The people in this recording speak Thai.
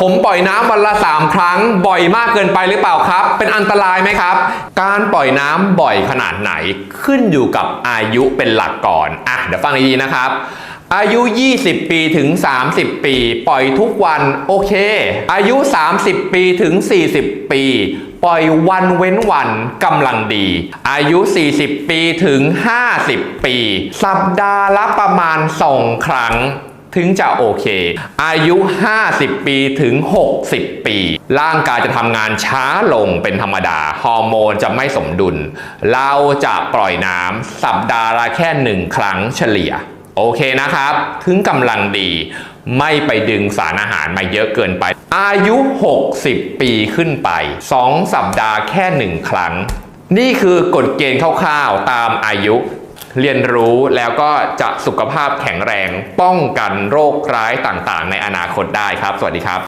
ผมปล่อยน้ำวันละ 3 ครั้ง บ่อยมากเกินไปหรือเปล่าครับ เป็นอันตรายไหมครับ การปล่อยน้ำบ่อยขนาดไหนขึ้นอยู่กับอายุเป็นหลักก่อนอะเดี๋ยวฟังดีๆนะครับ อายุ 20 ปีถึง 30 ปี ปล่อยทุกวันโอเค อายุ 30 ปีถึง 40 ปี ปล่อยวันเว้นวันกำลังดี อายุ 40 ปีถึง 50 ปี สัปดาห์ละประมาณ 2 ครั้ง ถึงจะโอเค อายุ 50 ปีถึง 60 ปี ร่างกายจะทำงานช้าลงเป็นธรรมดา ฮอร์โมนจะไม่สมดุล เราจะปล่อยน้ำสัปดาห์ละแค่หนึ่งครั้งเฉลี่ย โอเคนะครับ ถึงกำลังดี ไม่ไปดึงสารอาหารมาเยอะเกินไป อายุ 60 ปีขึ้นไป 2 สัปดาห์แค่หนึ่งครั้ง นี่คือกฎเกณฑ์คร่าวๆตามอายุ เรียนรู้แล้วก็จะสุขภาพแข็งแรง ป้องกันโรคร้ายต่างๆ ในอนาคตได้ครับ สวัสดีครับ